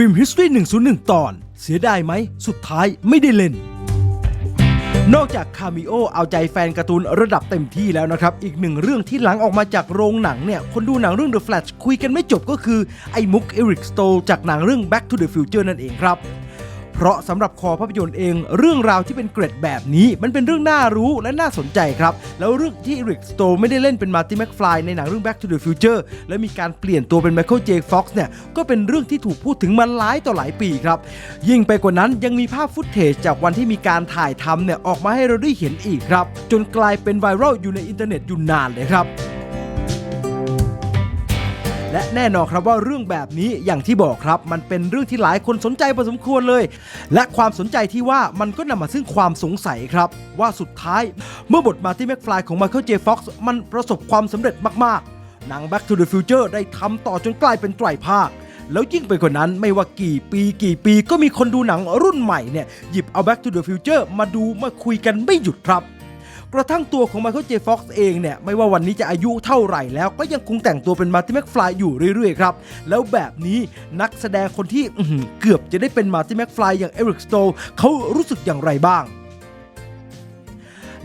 ฟิล์ม History 101 ตอน เสียดายไหม สุดท้ายไม่ได้เล่น นอกจากคามิโอเอาใจแฟนการ์ตูนระดับเต็มที่แล้วนะครับ อีกหนึ่งเรื่องที่หลังออกมาจากโรงหนังเนี่ย คนดูหนังเรื่อง The Flash คุยกันไม่จบก็คือ ไอ้มุกเอริกสโตจากหนังเรื่อง Back to the Future นั่นเองครับ เพราะสำหรับคอภาพยนตร์เองเรื่องราวที่เป็นเกร็ดแบบนี้ มันเป็นเรื่องน่ารู้และน่าสนใจครับ แล้วเรื่องที่ริกสโตไม่ได้เล่นเป็นมาร์ติแมคฟลายในหนังเรื่อง Back to the Future และมีการเปลี่ยนตัวเป็น Michael J. Fox เนี่ยก็เป็นเรื่องที่ถูกพูดถึงมาหลายต่อหลายปีครับ ยิ่งไปกว่านั้นยังมีภาพฟุตเทจจากวันที่มีการถ่ายทำเนี่ยออกมาให้เราได้เห็นอีกครับ จนกลายเป็นไวรัลอยู่ในอินเทอร์เน็ตอยู่นานเลยครับ และแน่นอนครับว่าเรื่องแบบนี้อย่างที่บอกครับ มันเป็นเรื่องที่หลายคนสนใจพอสมควรเลย และความสนใจที่ว่ามันก็นำมาซึ่งความสงสัยครับ ว่าสุดท้ายเมื่อบทมาที่แม็กฟลายของ Michael J. Fox มันประสบความสำเร็จมากๆหนัง Back to the Future ได้ทำต่อจนกลายเป็นไตรภาคแล้วยิ่งไปกว่านั้นไม่ว่ากี่ปีกี่ปีก็มีคนดูหนังรุ่นใหม่เนี่ย หยิบเอา Back to the Future มาดูมาคุยกันไม่หยุดครับ กระทั่งตัวของ Michael J. Fox เองเนี่ย ไม่ว่าวันนี้จะอายุเท่าไหร่แล้วก็ยังคงแต่งตัวเป็นมาร์ติ m ม f ฟลายอยู่เรื่อยๆครับ แล้วแบบนี้นักแสดงคนที่เกือบจะได้เป็นมาร์ติ m ม f ฟลายอย่างเอริกสโตเขารู้สึกอย่างไรบ้าง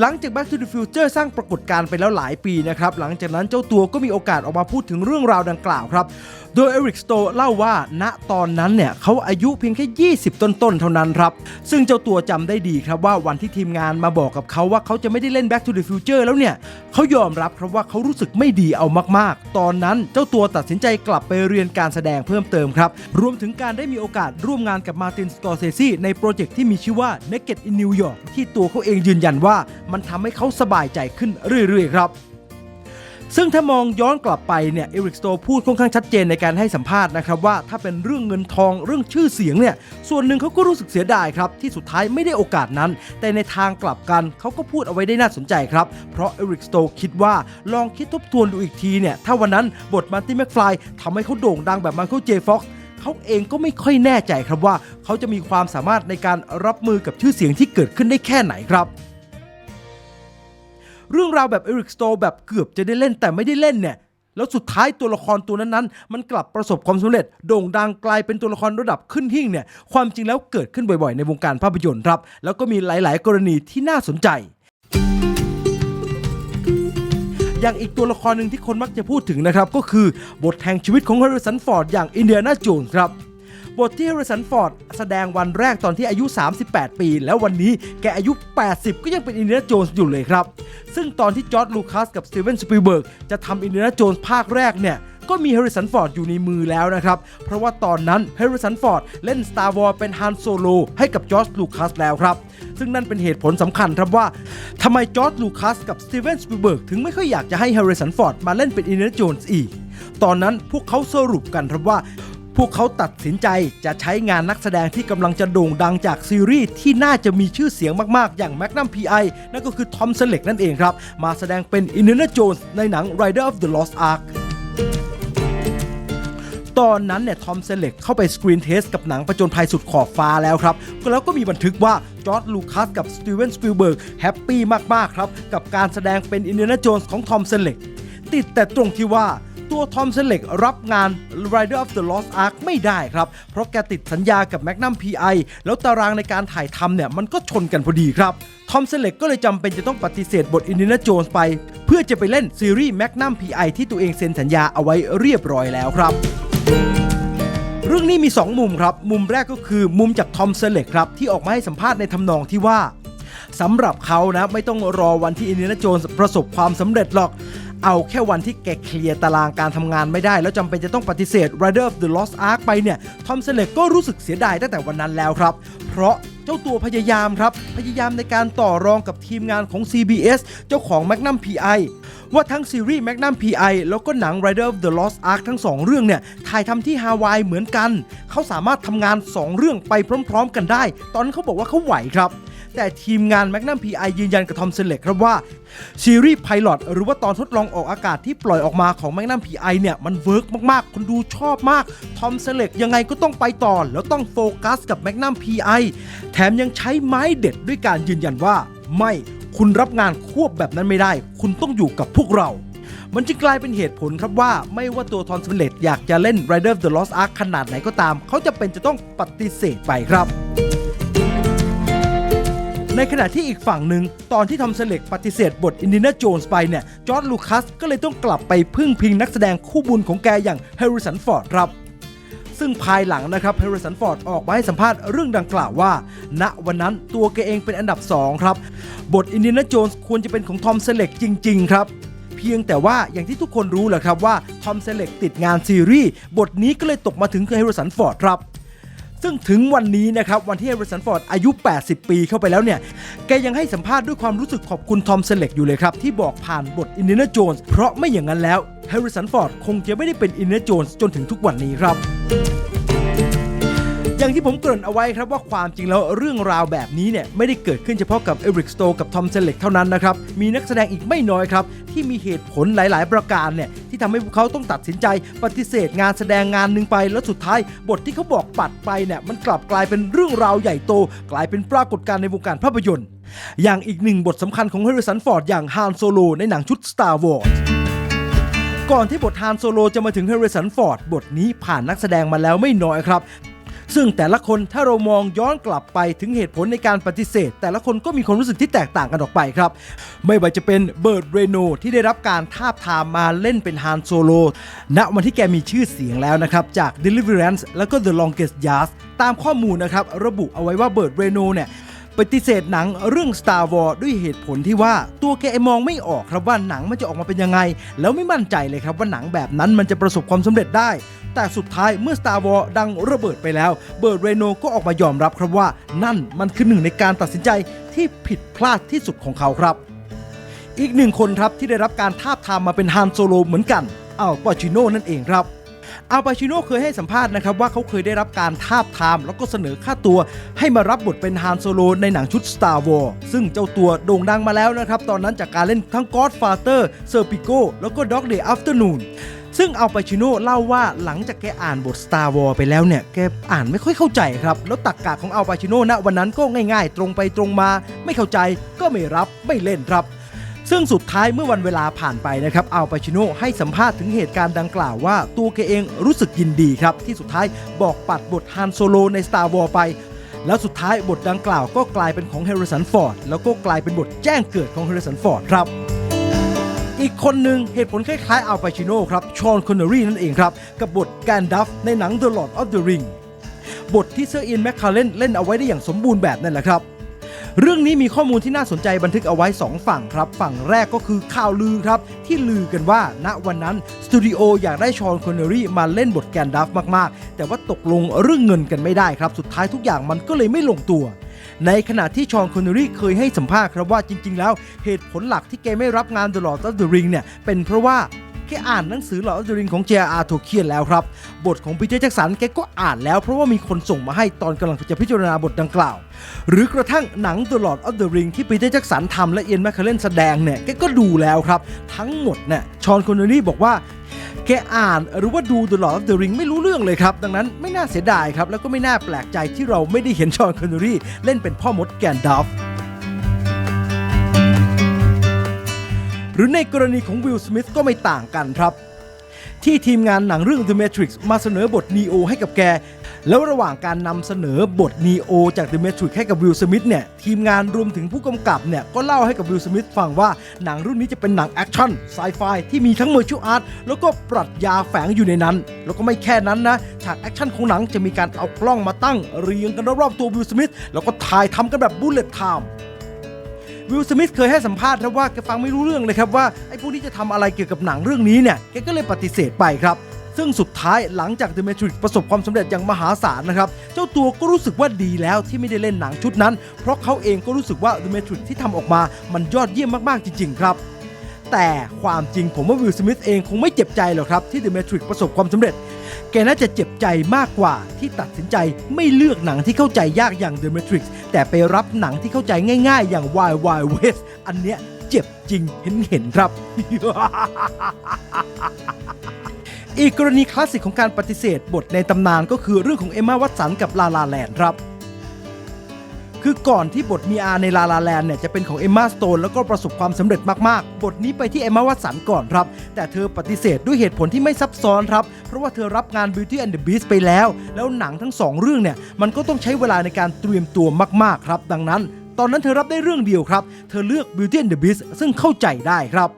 หลังจาก Back to the Future สร้างปรากฏการณ์ไปแล้วหลายปีนะครับ หลังจากนั้นเจ้าตัวก็มีโอกาสออกมาพูดถึงเรื่องราวดังกล่าวครับโดยเอริกสโตเล่าว่าณตอนนั้นเนี่ยเขาอายุเพียงแค่ 20 ต้นๆ เท่านั้นครับ ซึ่งเจ้าตัวจำได้ดีครับว่าวันที่ทีมงานมาบอกกับเขาว่าเขาจะไม่ได้เล่น Back to the Future แล้วเนี่ยเขายอมรับครับว่าเขารู้สึกไม่ดีเอามากๆ ตอนนั้นเจ้าตัวตัดสินใจกลับไปเรียนการแสดงเพิ่มเติมครับ รวมถึงการได้มีโอกาสร่วมงานกับมาตินสกอร์เซซีในโปรเจกต์ที่มีชื่อว่า Naked in New York ที่ตัวเขาเองยืนยันว่ามันทำให้เขาสบายใจขึ้นเรื่อยๆครับ ซึ่งถ้ามองย้อนกลับไปเนี่ยเอริกสโตพูดค่อนข้างชัดเจนในการให้สัมภาษณ์นะครับว่าถ้าเป็นเรื่องเงินทองเรื่องชื่อเสียงเนี่ยส่วนหนึ่งเขาก็รู้สึกเสียดายครับที่สุดท้ายไม่ได้โอกาสนั้น แต่ในทางกลับกันเขาก็พูดเอาไว้ได้น่าสนใจครับ เพราะเอริกสโตคิดว่าลองคิดทบทวนดูอีกทีเนี่ยถ้าวันนั้นบทมาร์ตี้แมคฟลายทำให้เขาโด่งดังแบบมาเคิลเจฟ็อกเขาเองก็ไม่ค่อยแน่ใจครับว่า เขาจะมีความสามารถในการรับมือกับชื่อเสียงที่เกิดขึ้นได้แค่ไหนครับ เรื่องราวแบบเอริกสโตแบบเกือบจะได้เล่นแต่ไม่ได้เล่นเนี่ยแล้วสุดท้ายตัวละครตัวนั้นๆ มันกลับประสบความสำเร็จ โด่งดังกลายเป็นตัวละครระดับขึ้นหิ่งเนี่ยความจริงแล้วเกิดขึ้นบ่อยๆ ในวงการภาพยนตร์ครับ แล้วก็มีหลายๆ กรณีที่น่าสนใจ อย่างอีกตัวละครหนึ่งที่คนมักจะพูดถึงนะครับ ก็คือบทแห่งชีวิตของฮ r ริสันฟอร์ดอย่างอินเดียนาโจนครับ บทที่ h ฮริสันฟอร์ดแสดงวันแรกตอนที่อายุ 38 ปี แล้ววันนี้แกอายุ 80 ก็ยังเป็นอินเดียโจนส์อยู่เลยครับ ซึ่งตอนที่จอร์ดลูคัสกับสตีเวนสปีลเบิร์กจะทำอินเดียโจนส์ภาคแรกเนี่ยก็มี h ฮริสันฟอร์ดอยู่ในมือแล้วนะครับ เพราะว่าตอนนั้น h ฮริสันฟอร์ดเล่น Star Wars เป็นฮันโซโลให้กับจอร์จลูคัสแล้วครับ ซึ่งนั่นเป็นเหตุผลสำคัญครับว่าทำไมจอร์จลูคัสกับสตีเวนสปีลเบิร์กถึงไม่ค่อยอยากจะให้ h ฮริสันฟอร์ดมาเล่นเป็นอินเดียโจนส์อีก ตอนนั้นพวกเขาสรุปกันครับว่า วกเขาตัดสินใจจะใช้งานนักแสดงที่กำลังจะโด่งดังจากซีรีส์ที่น่าจะมีชื่อเสียงมากๆ อย่าง Magnum PI นั่นก็คือทอมเซเล็กนั่นเองครับ มาแสดงเป็นอินเดียนาโจนส์ในหนัง Rider of the Lost Ark ตอนนั้นเนี่ยทอมเซเล็กเข้าไปสกรีนเทสกับหนังประจนภัยสุดขอบฟ้าแล้วครับ แล้วก็มีบันทึกว่าจอร์ดลูคัสกับสตีเวนสปิลเบิร์กแฮปปี้มาก ๆ ครับ กับการแสดงเป็นอินเดียนาโจนส์ของทอมเซเล็กติดแต่ตรงที่ว่า ตัวทอมเซเล็กรับงาน Rider of the Lost Ark ไม่ได้ครับ เพราะแกติดสัญญากับ Magnum PI แล้วตารางในการถ่ายทำเนี่ยมันก็ชนกันพอดีครับทอมเซเล็กก็เลยจำเป็นจะต้องปฏิเสธบทอินเดียนาโจนส์ไป เพื่อจะไปเล่นซีรีส์ Magnum PI ที่ตัวเองเซ็นสัญญาเอาไว้เรียบร้อยแล้วครับเรื่องนี้มี 2 มุมครับ มุมแรกก็คือมุมจากทอมเซเล็กครับ ที่ออกมาให้สัมภาษณ์ในทำนองที่ว่าสำหรับเขานะ ไม่ต้องรอวันที่อินเดียนาโจนส์ประสบความสำเร็จหรอก เอาแค่วันที่แกเคลียร์ตารางการทำงานไม่ได้ แล้วจำเป็นจะต้องปฏิเสธ Rider of the Lost Ark ไปเนี่ยทอมเซเลกก็รู้สึกเสียดายตั้งแต่วันนั้นแล้วครับ เพราะเจ้าตัวพยายามครับ พยายามในการต่อรองกับทีมงานของ CBS เจ้าของ Magnum PI ว่าทั้งซีรีส์ Magnum PI แล้วก็หนัง Rider of the Lost Ark ทั้ง 2 เรื่องเนี่ย ถ่ายทำที่ฮาวายเหมือนกัน เขาสามารถทำงาน 2 เรื่องไปพร้อม ๆ กันได้ ตอนนั้นเขาบอกว่าเขาไหวครับ แต่ทีมงาน Magnum PI ยืนยันกับทอมเซเล็กครับว่าซีรีส์ไพลอตหรือว่าตอนทดลองออกอากาศที่ปล่อยออกมาของ Magnum PI เนี่ย มันเวิร์กมากๆ คนดูชอบมากทอมเซเล็กยังไงก็ต้องไปต่อ แล้วต้องโฟกัสกับ Magnum PI แถมยังใช้ไม้เด็ดด้วยการยืนยันว่า ไม่คุณรับงานควบแบบนั้นไม่ได้ คุณต้องอยู่กับพวกเรามันจึงกลายเป็นเหตุผลครับว่าไม่ว่าตัวทอนสเปเลตอยากจะเล่น Rider of the Lost Ark ขนาดไหนก็ตาม เขาจะเป็นจะต้องปฏิเสธไปครับ ในขณะที่อีกฝั่งหนึ่ง ตอนที่ทอมเซเล็กปฏิเสธบทอินดินาโจนส์ไปเนี่ย จอร์ดลูคัสก็เลยต้องกลับไปพึ่งพิงนักแสดงคู่บุญของแกอย่างแฮร์ริสันฟอร์ดครับซึ่งภายหลังนะครับแฮร์ริสันฟอร์ดออกมาให้สัมภาษณ์เรื่องดังกล่าวว่า ณวันนั้นตัวแกเองเป็นอันดับ 2 ครับ บทอินดินาโจนส์ควรจะเป็นของทอมเซเล็กจริง ๆ ครับ เพียงแต่ว่าอย่างที่ทุกคนรู้แหละครับว่าทอมเซเล็กติดงานซีรีส์บทนี้ก็เลยตกมาถึงแฮร์ริสันฟอร์ดครับ ซึ่งถึงวันนี้นะครับ วันที่แฮร์ริสันฟอร์ดอายุ 80 ปีเข้าไปแล้วเนี่ย แกยังให้สัมภาษณ์ด้วยความรู้สึกขอบคุณทอมเซเล็กอยู่เลยครับ ที่บอกผ่านบทอินเดียนาโจนส์เพราะไม่อย่างนั้นแล้วแฮร์ริสันฟอร์ดคงจะไม่ได้เป็นอินเดียนาโจนส์จนถึงทุกวันนี้ครับ อย่างที่ผมเกริ่นเอาไว้ครับว่าความจริงแล้วเรื่องราวแบบนี้เนี่ยไม่ได้เกิดขึ้นเฉพาะกับเอริกสโตกับทอมเซเล็กเท่านั้นนะครับ มีนักแสดงอีกไม่น้อยครับ ที่มีเหตุผลหลาย ๆ ประการเนี่ยที่ทำให้พวกเขาต้องตัดสินใจ ปฏิเสธงานแสดงงานหนึ่งไป แล้วสุดท้ายบทที่เขาบอกปัดไปเนี่ยมันกลับกลายเป็นเรื่องราวใหญ่โต กลายเป็นปรากฏการณ์ในวงการภาพยนตร์ อย่างอีกหนึ่งบทสำคัญของแฮริสันฟอร์ดอย่างฮานโซโลในหนังชุด Star Wars ก่อนที่บทฮานโซโลจะมาถึงแฮริสันฟอร์ดบทนี้ผ่านนักแสดงมาแล้วไม่น้อยครับ ซึ่งแต่ละคนถ้าเรามองย้อนกลับไปถึงเหตุผลในการปฏิเสธ แต่ละคนก็มีความรู้สึกที่แตกต่างกันออกไปครับ ไม่ว่าจะเป็นเบิร์ดเรโนที่ได้รับการทาบทามมาเล่นเป็นฮานโซโล ณวันที่แกมีชื่อเสียงแล้วนะครับ จาก Deliverance แล้วก็ The Longest Yard ตามข้อมูลนะครับ ระบุเอาไว้ว่าเบิร์ดเรโนเนี่ยปฏิเสธหนังเรื่อง Star Wars ด้วยเหตุผลที่ว่าตัวแกมองไม่ออกครับว่าหนังมันจะออกมาเป็นยังไง แล้วไม่มั่นใจเลยครับว่าหนังแบบนั้นมันจะประสบความสำเร็จได้ แต่สุดท้ายเมื่อ Star Wars ดังระเบิดไปแล้ว เบิร์ดเรโนก็ออกมายอมรับครับว่า นั่นมันคือหนึ่งในการตัดสินใจที่ผิดพลาดที่สุดของเขาครับ อีกหนึ่งคนครับที่ได้รับการทาบทามมาเป็นฮานโซโลเหมือนกันอัลปาชิโนนั่นเองครับอัลปาชิโนเคยให้สัมภาษณ์นะครับว่าเขาเคยได้รับการทาบทาม แล้วก็เสนอค่าตัว ให้มารับบทเป็นฮานโซโลในหนังชุด Star War ซึ่งเจ้าตัวโด่งดังมาแล้วนะครับ ตอนนั้นจากการเล่นทั้ง Godfather s e r p i c o แล้วก็ Dog Day Afternoon ซึ่งอัลปาชิโน่เล่าว่าหลังจากแกอ่านบท Star War ไปแล้วเนี่ย แกอ่านไม่ค่อยเข้าใจครับ แล้วตักกะของอัลปาชิโน่ณวันนั้นก็ง่ายๆ ตรงไปตรงมา ไม่เข้าใจก็ไม่รับไม่เล่นครับ ซึ่งสุดท้ายเมื่อวันเวลาผ่านไปนะครับอัลปาชิโน่ให้สัมภาษณ์ถึงเหตุการณ์ดังกล่าวว่า ตัวแกเองรู้สึกยินดีครับ ที่สุดท้ายบอกปัดบทฮันโซโลใน Star War ไปแล้วสุดท้ายบทดังกล่าวก็กลายเป็นของแฮร์ริสันฟอร์ดแล้วก็กลายเป็นบทแจ้งเกิดของแฮร์ริสันฟอร์ดครับ อีกคนหนึ่งเหตุผลคล้ายๆอัลปาชิโนครับชอนคอนเนอรี่นั่นเองครับ กับบทแกนดัฟในหนัง The Lord of the Ring บทที่เซอร์อินแมคคาเลนเล่นเอาไว้ได้อย่างสมบูรณ์แบบนั่นแหละครับเรื่องนี้มีข้อมูลที่น่าสนใจบันทึกเอาไว้ 2 ฝั่งครับ ฝั่งแรกก็คือข่าวลือครับ ที่ลือกันว่า ณวันนั้น สตูดิโออยากได้ชอนคอนเนอรี่มาเล่นบทแกนดัฟมากๆ แต่ว่าตกลงเรื่องเงินกันไม่ได้ครับ สุดท้ายทุกอย่างมันก็เลยไม่ลงตัว ในขณะที่ชอนคอนเนอรี่เคยให้สัมภาษณ์ครับว่าจริง ๆ แล้วเหตุผลหลักที่แกไม่รับงาน The Lord of the Ring เนี่ยเป็นเพราะว่าแกอ่านหนังสือ Lord of the Ring ของ J.R.R. Tolkien แล้วครับ บทของปีเตอร์แจ็กสันแกก็อ่านแล้วเพราะว่ามีคนส่งมาให้ตอนกำลังจะพิจารณาบทดังกล่าว หรือกระทั่งหนัง The Lord of the Ring ที่ปีเตอร์แจ็กสันทำและเอียนแมคเคลเลนแสดงเนี่ยแกก็ดูแล้วครับ ทั้งหมดเนี่ยชอนคอนเนอรี่บอกว่า แกอ่านหรือว่าดู The Lord of the Ring ไม่รู้เรื่องเลยครับ ดังนั้นไม่น่าเสียดายครับ แล้วก็ไม่น่าแปลกใจที่เราไม่ได้เห็นชอนคอนเนอรี่เล่นเป็นพ่อมดแกนดัฟหรือในกรณีของวิลสมิธก็ไม่ต่างกันครับ ที่ทีมงานหนังเรื่อง The Matrix มาเสนอบทนีโอให้กับแก แล้วระหว่างการนำเสนอบท Neo จาก The Matrix ให้กับวิลสมิธเนี่ย ทีมงานรวมถึงผู้กำกับเนี่ย ก็เล่าให้กับวิลสมิธฟังว่าหนังรื่องนี้จะเป็นหนังแอคชั่นไซไฟที่มีทั้งเมอร์ชูอาร์ตแล้วก็ปรัชญาแฝงอยู่ในนั้น แล้วก็ไม่แค่นั้นนะ ฉากแอคชั่นของหนังจะมีการเอากล้องมาตั้ง เรียงกันรอบๆตัววิลสมิธแล้วก็ถ่ายทำกันแบบบูเลตไทม์วิลสมิธเคยให้สัมภาษณ์ครับว่าแกฟังไม่รู้เรื่องเลยครับว่าไอ้พวกนี้จะทำอะไรเกี่ยวกับหนังเรื่องนี้เนี่ยแกก็เลยปฏิเสธไปครับ ซึ่งสุดท้ายหลังจาก The Matrix ประสบความสำเร็จอย่างมหาศาลนะครับ เจ้าตัวก็รู้สึกว่าดีแล้วที่ไม่ได้เล่นหนังชุดนั้น เพราะเขาเองก็รู้สึกว่า The Matrix ที่ทำออกมามันยอดเยี่ยมมากๆจริง ๆ ครับแต่ความจริงผมว่าวิลสมิธเองคงไม่เจ็บใจหรอกครับ ที่ The Matrix ประสบความสำเร็จ แกน่าจะเจ็บใจมากกว่าที่ตัดสินใจไม่เลือกหนังที่เข้าใจยากอย่าง The Matrix แต่ไปรับหนังที่เข้าใจง่ายๆ อย่าง Wild Wild West อันเนี้ยเจ็บจริงเห็นเห็นๆครับ อีกกรณีคลาสสิกของการปฏิเสธบทในตำนานก็คือเรื่องของเอมมาวัตสันกับลาลาแลนครับ คือก่อนที่บทมีอาในลาลาแลนเนี่ยจะเป็นของเอมมาสโตนแล้วก็ประสบความสำเร็จมากๆ บทนี้ไปที่เอมมาวัตสันก่อนครับ แต่เธอปฏิเสธด้วยเหตุผลที่ไม่ซับซ้อนครับ เพราะว่าเธอรับงาน Beauty and the Beast ไปแล้ว แล้วหนังทั้งสองเรื่องเนี่ยมันก็ต้องใช้เวลาในการเตรียมตัวมากๆครับ ดังนั้น ตอนนั้นเธอรับได้เรื่องเดียวครับ เธอเลือก Beauty and the Beast ซึ่งเข้าใจได้ครับ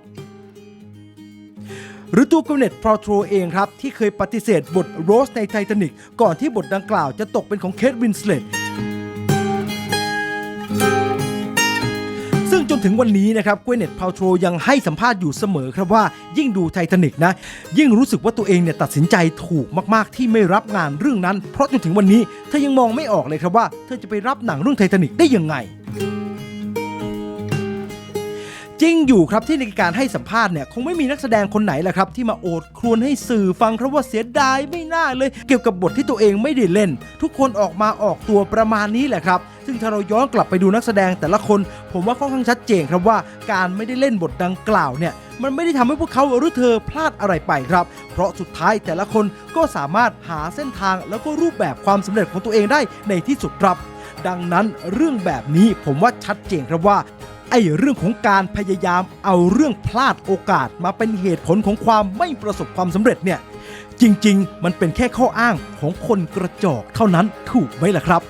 หรือตัวกวเนตพาโทรเองครับ ที่เคยปฏิเสธบทโรสในไททานิกก่อนที่บทดังกล่าวจะตกเป็นของเคทวินสเลตซึ่งจนถึงวันนี้นะครับกวเนตพาวโทรยังให้สัมภาษณ์อยู่เสมอครับว่ายิ่งดูไททานิกนะ ยิ่งรู้สึกว่าตัวเองเนี่ยตัดสินใจถูกมาก ๆ ที่ไม่รับงานเรื่องนั้น เพราะจนถึงวันนี้เธอยังมองไม่ออกเลยครับว่า เธอจะไปรับหนังเรื่องไททานิกได้ยังไง จริงอยู่ครับที่ในการให้สัมภาษณ์เนี่ยคงไม่มีนักแสดงคนไหนแหละครับ ที่มาโอดครวญให้สื่อฟังครับว่าเสียดายไม่น่าเลย เกี่ยวกับบทที่ตัวเองไม่ได้เล่น ทุกคนออกมาออกตัวประมาณนี้แหละครับ ซึ่งถ้าเราย้อนกลับไปดูนักแสดงแต่ละคน ผมว่าค่อนข้างชัดเจนครับว่าการไม่ได้เล่นบทดังกล่าวเนี่ยมันไม่ได้ทำให้พวกเขาหรือเธอพลาดอะไรไปครับ เพราะสุดท้ายแต่ละคนก็สามารถหาเส้นทางแล้วก็รูปแบบความสำเร็จของตัวเองได้ในที่สุดครับ ดังนั้นเรื่องแบบนี้ผมว่าชัดเจนครับว่า ไอ้เรื่องของการพยายามเอาเรื่องพลาดโอกาสมาเป็นเหตุผลของความไม่ประสบความสำเร็จเนี่ย จริง ๆ มันเป็นแค่ข้ออ้างของคนกระจอกเท่านั้นถูกไหมล่ะครับ